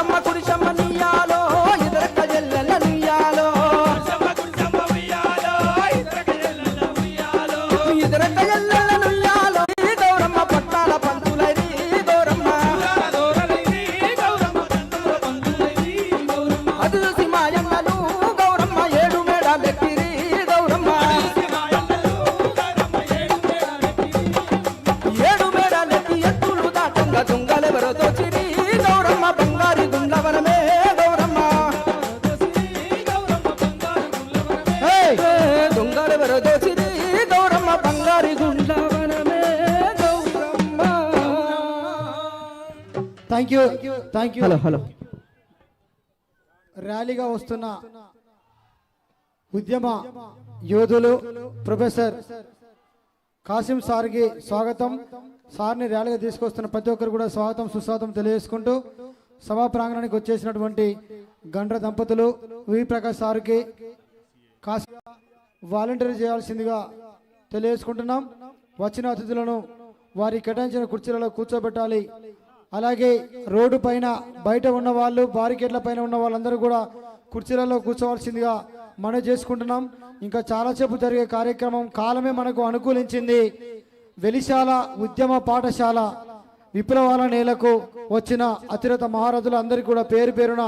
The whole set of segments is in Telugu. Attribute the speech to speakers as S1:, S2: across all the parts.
S1: కుడిసమ్మ కుడిసమ్మ నీయాలో ఇదరక
S2: ఎల్లెల్ల నీయాలో. ఇద్దరు ఎల్లెల్ల నుయ్యాలో గౌరమ్మ పట్టాల పంతులైరి గౌరమ్మ.
S1: అది ర్యాలీగా వస్తున్న ఉద్యమ యోధులు ప్రొఫెసర్ కాసిం సార్కి స్వాగతం. సార్ని ర్యాలీగా తీసుకొస్తున్న ప్రతి ఒక్కరు కూడా స్వాగతం సుస్వాగతం తెలియజేసుకుంటూ సభా ప్రాంగణానికి వచ్చేసినటువంటి గండ్ర దంపతులు వి ప్రకాష్ సార్కి కాసిం వాలంటీర్ చేయాల్సిందిగా తెలియజేసుకుంటున్నాం. వచ్చిన అతిథులను వారి కేటాయించిన కుర్చీలలో కూర్చోబెట్టాలి. అలాగే రోడ్డు పైన బయట ఉన్న వాళ్ళు బారికేట్ల పైన ఉన్న వాళ్ళందరూ కూడా కుర్చీలలో కూర్చోవాల్సిందిగా మనం చేసుకుంటున్నాం. ఇంకా చాలాసేపు జరిగే కార్యక్రమం కాలమే మనకు అనుకూలించింది. వెలిశాల ఉద్యమ పాఠశాల విప్లవాల నేలకు వచ్చిన అతిరత మహారథులు అందరికీ కూడా పేరు పేరున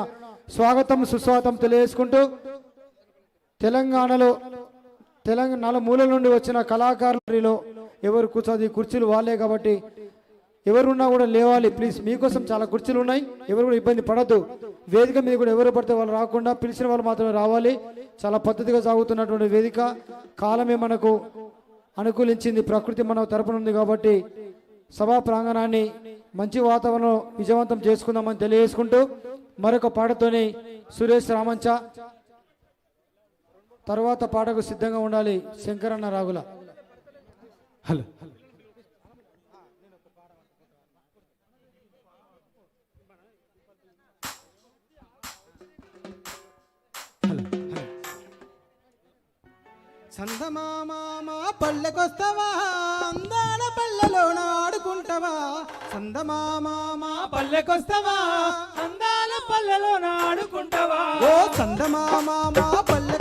S1: స్వాగతం సుస్వాగతం తెలియజేసుకుంటూ తెలంగాణలో తెలంగాణ మూల నుండి వచ్చిన కళాకారులలో ఎవరు కూర్చోది కుర్చీలు వాళ్ళే కాబట్టి ఎవరున్నా కూడా లేవాలి. ప్లీజ్ మీకోసం చాలా కుర్చీలు ఉన్నాయి. ఎవరు కూడా ఇబ్బంది పడద్దు. వేదిక మీద కూడా ఎవరు పడితే వాళ్ళు రాకుండా పిలిచిన వాళ్ళు మాత్రమే రావాలి. చాలా పద్ధతిగా సాగుతున్నటువంటి వేదిక కాలమే మనకు అనుకూలించింది. ప్రకృతి మన తరపున ఉంది కాబట్టి సభా ప్రాంగణాన్ని మంచి వాతావరణం విజయవంతం చేసుకుందామని తెలియజేసుకుంటూ మరొక పాటతోని సురేష్ రామంచ తర్వాత పాటకు సిద్ధంగా ఉండాలి శంకరన్న రాగుల.
S2: హలో.
S3: చందమామ పల్లెకొస్తావా? అందాల పల్లెలోన ఆడుకుంటావా? చందమామ
S4: పల్లెకొస్తావా? అందాల పల్లెలో ఆడుకుంటావా?
S3: ఓ చందమామ పల్లెకొస్తావా